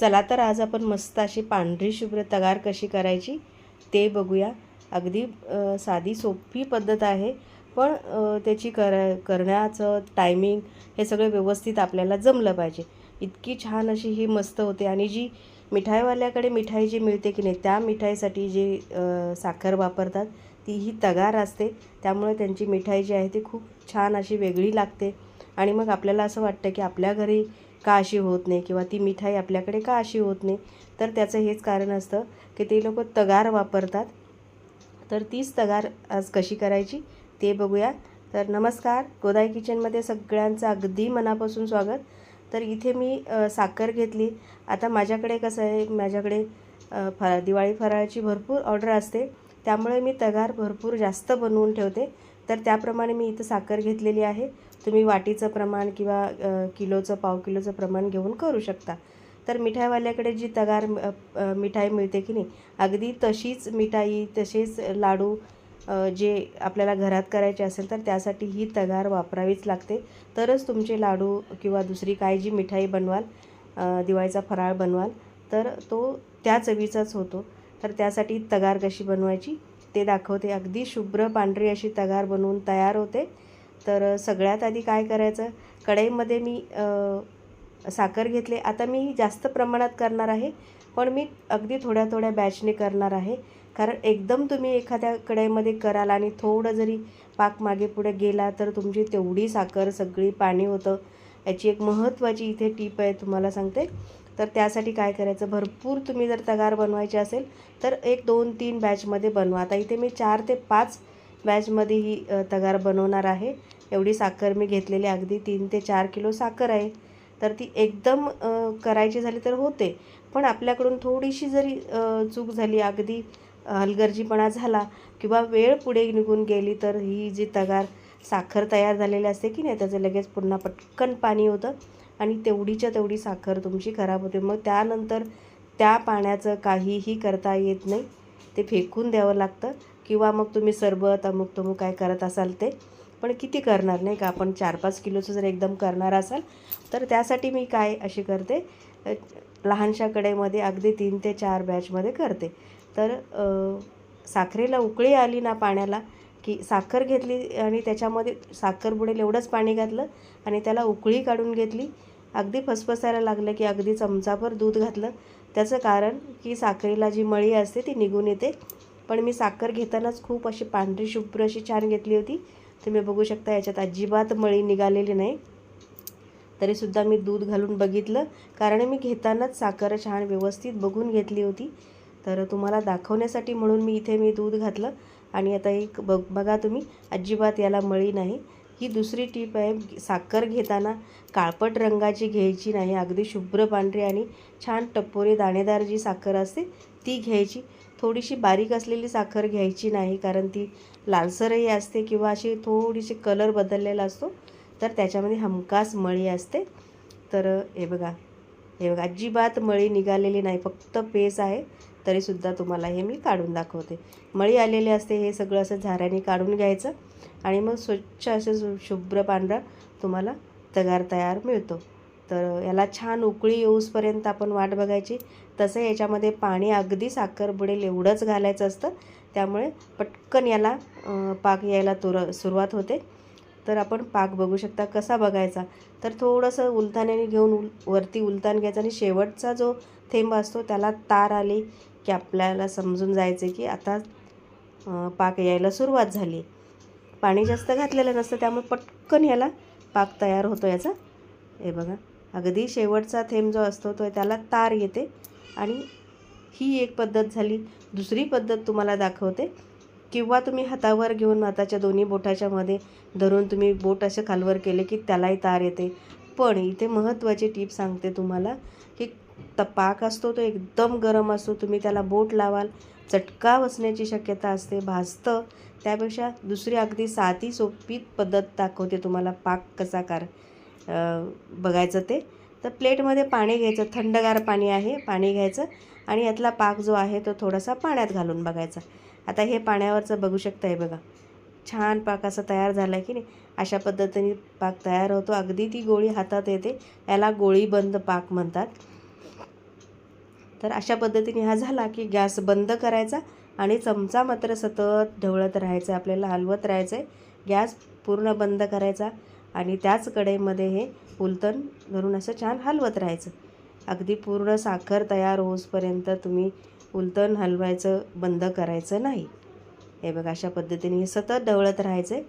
चला तर आज आपण मस्त अशी पांढरी शुभ्र तगार कशी करायची ते बघूया. अगदी साधी सोपी पद्धत आहे पण त्याची कर करण्याचं टायमिंग हे सगळं व्यवस्थित आपल्याला जमलं पाहिजे. इतकी छान अशी ही मस्त होते आणि जी मिठाईवाल्याकडे मिठाई जी मिळते की नाही त्या मिठाईसाठी जी साखर वापरतात ती ही तगार असते. त्यामुळे त्यांची मिठाई जी आहे ती खूप छान अशी वेगळी लागते. आणि मग आपल्याला असं वाटतं की आपल्या घरी का अशी होत नाही किंवा ती मिठाई आपल्याकडे का अशी होत नाही? तर त्याचं हेच कारण असतं की ते लोक तगार वापरतात. तर तीच तगार आज कशी करायची ते बघूया तर नमस्कार गोदाई किचनमध्ये सगळ्यांचं अगदी मनापासून स्वागत. तर इथे मी साखर घेतली. आता माझ्याकडे कसं आहे माझ्याकडे अ, फ दिवाळी फराळाची भरपूर ऑर्डर असते. त्यामुळे मी तगार भरपूर जास्त बनवून ठेवते. तर त्याप्रमाणे मी इथं साखर घेतलेली आहे. तुम्ही वाटीचं प्रमाण किंवा किलोचं पाव किलोचं प्रमाण घेऊन करू शकता. तर मिठाईवाल्याकडे जी तगार मिठाई मिळते की नाही अगदी तशीच मिठाई तसेच लाडू जे आपल्याला घरात करायचे असेल तर त्यासाठी ही तगार वापरावीच लागते. तरच तुमचे लाडू किंवा दुसरी काय जी मिठाई बनवाल दिवाळीचा फराळ बनवाल तर तो त्या चवीचाच होतो. तर त्यासाठी तगार कशी बनवायची ते दाखवते. अगदी शुभ्र पांढरी अशी तगार बनवून तयार होते. तर सगळ्यात आधी काय करायचं? कढईमध्ये मी साखर घेतले. आता मी जास्त प्रमाणात करणार आहे पण मी अगदी थोड्या थोड्या बॅचने करणार आहे. कारण एकदम तुम्ही एखाद्या कढईमध्ये कराल आणि थोडं जरी पाक मागे पुढे गेला तर तुमची तेवढी साखर सगळी पाणी होतं. याची एक महत्त्वाची इथे टीप आहे तुम्हाला सांगते. तर त्यासाठी काय करायचं? भरपूर तुम्ही जर तगार बनवायची असेल तर एक दोन तीन बॅचमध्ये बनवा. आता इथे मी चार ते पाच बॅचमध्ये ही तगार बनवणार आहे. एवढी साखर मी घेतलेली अगदी तीन ते चार किलो साखर आहे. तर ती एकदम करायची झाली तर होते. पण आपल्याकडून थोडीशी जरी चूक झाली अगदी हलगर्जीपणा झाला किंवा वेळ पुढे निघून गेली तर ही जी तगार साखर तयार झालेली असते की नाही त्याचं लगेच पुन्हा पटकन पाणी होतं आणि तेवढीच्या तेवढी साखर तुमची खराब होते. मग त्यानंतर त्या पाण्याचं काहीही करता येत नाही. ते फेकून द्यावं लागतं. किंवा मग तुम्ही सरबत अमुक तमुक काय करत असाल ते. पण किती करणार नाही का? आपण चार पाच किलोचं जर एकदम करणार असाल तर त्यासाठी मी काय अशी करते लहानशा कडेमध्ये अगदी तीन ते चार बॅचमध्ये करते. तर साखरेला उकळी आली ना पाण्याला की साखर घेतली आणि त्याच्यामध्ये साखर बुडेल एवढंच पाणी घातलं आणि त्याला उकळी काढून घेतली. अगदी फसफसायला लागलं की अगदी चमचाभर दूध घातलं. त्याचं कारण की साखरेला जी मळी असते ती निघून येते. पण मी साखर घेतानाच खूप अशी पांढरी शुभ्र अशी छान घेतली होती. तुम्ही बघू शकता याच्यात अजिबात मळी निघालेली नाही. तरीसुद्धा मी दूध घालून बघितलं. कारण मी घेतानाच साखर छान व्यवस्थित बघून घेतली होती. तर तुम्हाला दाखवण्यासाठी म्हणून मी इथे मी दूध घातलं. आणि आता एक बघ बघा तुम्ही अजिबात याला मळी नाही. ही दुसरी टीप आहे साखर घेताना काळपट रंगाची घ्यायची नाही. अगदी शुभ्र पांढरी आणि छान टप्पोरी दाणेदार जी साखर असते ती घ्यायची. थोडीशी बारीक असलेली साखर घ्यायची नाही कारण ती लालसरही असते किंवा अशी थोडीशी कलर बदललेला असतो तर त्याच्यामध्ये हमखास मळी असते. तर हे बघा हे बघा अजिबात मळी निघालेली नाही फक्त पेस आहे तरीसुद्धा तुम्हाला हे मी काढून दाखवते. मळी आलेले असते हे सगळं असं झाऱ्याने काढून घ्यायचं आणि मग स्वच्छ असं शु- शुभ्र पांढरा तुम्हाला तगार तयार मिळतो. तर याला छान उकळी येऊसपर्यंत आपण वाट बघायची. तसं याच्यामध्ये पाणी अगदी साखर बुडेल एवढंच घालायचं असतं. त्यामुळे पटकन याला पाक यायला तुर सुरुवात होते. तर आपण पाक बघू शकता कसा बघायचा. तर थोडंसं उलथाण्याने घेऊन उल वरती उलथान घ्यायचं आणि शेवटचा जो थेंब असतो त्याला तार आली की आपल्याला समजून जायचं की आता पाक यायला सुरुवात झाली. पाणी जास्त घातलेलं नसतं त्यामुळे पटकन याला पाक तयार होतो याचा. हे बघा. अगदी शेवटचा थेंब जो असतो तो त्याला तार येते. आणि ही एक पद्धत झाली. दुसरी पद्धत तुम्हाला दाखवते. किंवा तुम्ही हातावर घेऊन हाताच्या दोन्ही बोटाच्या मध्ये धरून तुम्ही बोट असे खालवर केले की त्यालाही तार येते. पण इथे महत्त्वाची टीप सांगते तुम्हाला की त पाक असतो तो एकदम गरम असतो. तुम्ही त्याला बोट लावाल चटका बसण्याची शक्यता असते भाजतं. त्यापेक्षा दुसरी अगदी साधी सोपी पद्धत दाखवते तुम्हाला पाक कसा कार बघायचं ते. तर प्लेटमध्ये पाणी घ्यायचं. थंडगार पाणी आहे. पाणी घ्यायचं. आणि यातला पाक जो आहे तो थोडासा पाण्यात घालून बघायचा. आता हे पाण्यावरचं बघू शकता हे बघा. छान पाक असा तयार झाला आहे की नाही? अशा पद्धतीने पाक तयार होतो. अगदी ती गोळी हातात येते. याला गोळीबंद पाक म्हणतात. तर अशा पद्धतीने हा झाला की गॅस बंद करायचा आणि चमचा मात्र सतत ढवळत राहायचं. आहे आपल्याला हलवत राहायचं आहे गॅस पूर्ण बंद करायचा. आणि त्याच कढईमध्ये हे फुलतण धरून असं छान हलवत राहायचं. अगदी पूर्ण साखर तयार होसपर्यंत तुम्ही फुलतण हलवायचं बंद करायचं नाही. हे बघा अशा पद्धतीने हे सतत ढवळत राहायचं. आहे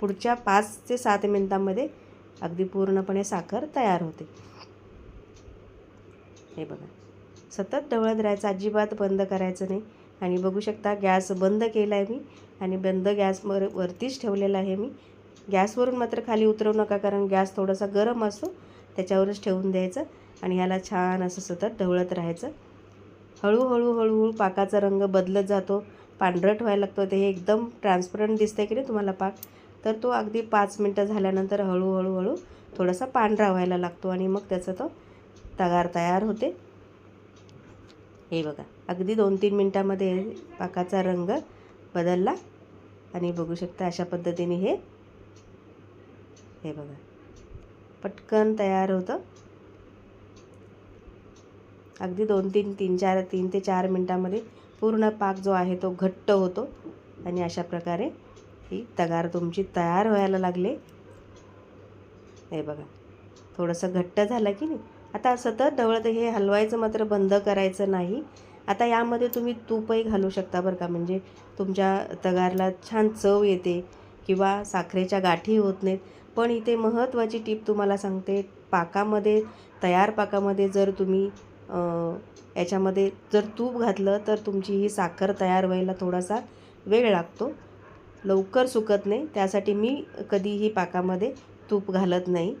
पुढच्या पाच ते सात मिनटामध्ये अगदी पूर्णपणे साखर तयार होते. हे बघा सतत ढवळत राहायचं अजिबात बंद करायचं नाही. आणि बघू शकता गॅस बंद केला आहे मी आणि बंद गॅसवर वरतीच ठेवलेला आहे मी. गॅसवरून मात्र खाली उतरवू नका कारण गॅस थोडासा गरम असतो त्याच्यावरच ठेवून द्यायचं आणि ह्याला छान असं सतत ढवळत राहायचं. हळूहळू हळूहळू पाकाचा रंग बदलत जातो पांढरट व्हायला लागतो ते हे एकदम ट्रान्सपरंट दिसतंय की नाही तुम्हाला पाक? तर तो अगदी पाच मिनटं झाल्यानंतर हळूहळू हळू थोडासा पांढरा व्हायला लागतो आणि मग त्याचा तो तगार तयार होते. हे बघा अगदी दोन तीन मिनटामध्ये पाकाचा रंग बदलला आणि बघू शकता अशा पद्धतीने हे हे बघा. पटकन तयार होतं. अगदी दोन तीन तीन चार तीन ते चार मिनटामध्ये पूर्ण पाक जो आहे तो घट्ट होतो. आणि अशा प्रकारे ही तगार तुमची तयार व्हायला लागले. हे बघा. थोडंसं घट्ट झालं की नाही? आता सतत ढवळत हे हलवायचं मात्र बंद करायचं नाही. आता यामध्ये तुम्ही तूपही घालू शकता बरं का. म्हणजे तुमच्या तगारला छान चव येते. किंवा साखरेच्या गाठी होत नाहीत. पण इथे महत्त्वाची टीप तुम्हाला सांगते पाकामध्ये तयार पाकामध्ये जर तुम्ही याच्यामध्ये जर तूप घातलं तर तुमची ही साखर तयार व्हायला थोडासा वेळ लागतो. लवकर सुकत नाही त्यासाठी मी कधीही पाकामध्ये तूप घालत नाही.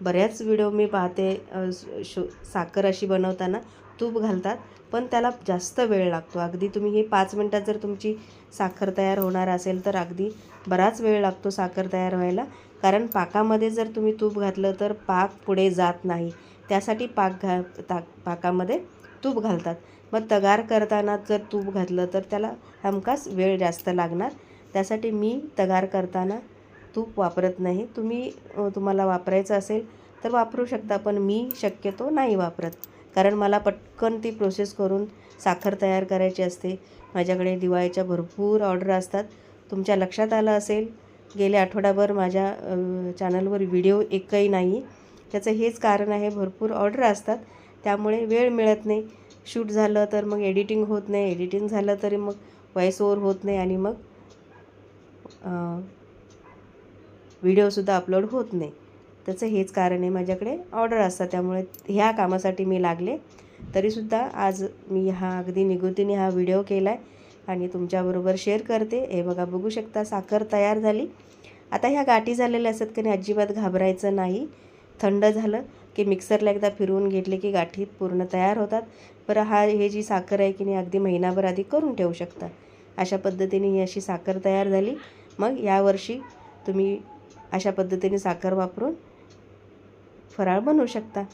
बऱ्याच व्हिडिओ मी पाहते शो साखर अशी बनवताना तूप घालतात पण त्याला जास्त वेळ लागतो. अगदी तुम्ही हे पाच मिनटात जर तुमची साखर तयार होणार असेल तर अगदी बराच वेळ लागतो साखर तयार व्हायला. कारण पाकामध्ये जर तुम्ही तूप घातलं तर पाक पुढे जात नाही. त्यासाठी पाक घा ता पाकामध्ये तूप घालतात. मग तगार करताना जर तूप घातलं तर त्याला हमखास वेळ जास्त लागणार. त्यासाठी मी तगार करताना तूप वापरत नाही. तुम्ही तुम्हाला वापरायचं असेल तर वापरू शकता पण मी शक्यतो नाही वापरत. कारण मला पटकन ती प्रोसेस करून साखर तयार करायची असते. माझ्याकडे दिवाळीच्या भरपूर ऑर्डर असतात. तुमच्या लक्षात आलं असेल गेल्या आठवड्याभर माझ्या चॅनलवर व्हिडिओ एकही नाही. त्याचं हेच कारण आहे भरपूर ऑर्डर असतात. त्यामुळे वेळ मिळत नाही. शूट झालं तर मग एडिटिंग होत नाही. एडिटिंग झालं तरी मग व्हॉइस ओवर होत नाही आणि मग व्हिडिओसुद्धा अपलोड होत नाही. त्याचं हेच कारण आहे माझ्याकडे. ऑर्डर असतात त्यामुळे ह्या कामासाठी मी लागले. तरीसुद्धा आज मी हा अगदी निगुतीने हा व्हिडिओ केला आहे आणि तुमच्याबरोबर शेअर करते. हे बघा बघू शकता साखर तयार झाली. आता ह्या गाठी झालेल्या असतात की नाही अजिबात घाबरायचं नाही. थंड झालं की मिक्सरला एकदा फिरवून घेतले की गाठी पूर्ण तयार होतात. बरं हा हे जी साखर आहे की नाही अगदी महिनाभर आधी करून ठेवू शकता. अशा पद्धतीने ही अशी साखर तयार झाली. मग यावर्षी तुम्ही अशा पद्धतीने साखर वापरून फराळ बनवू शकता.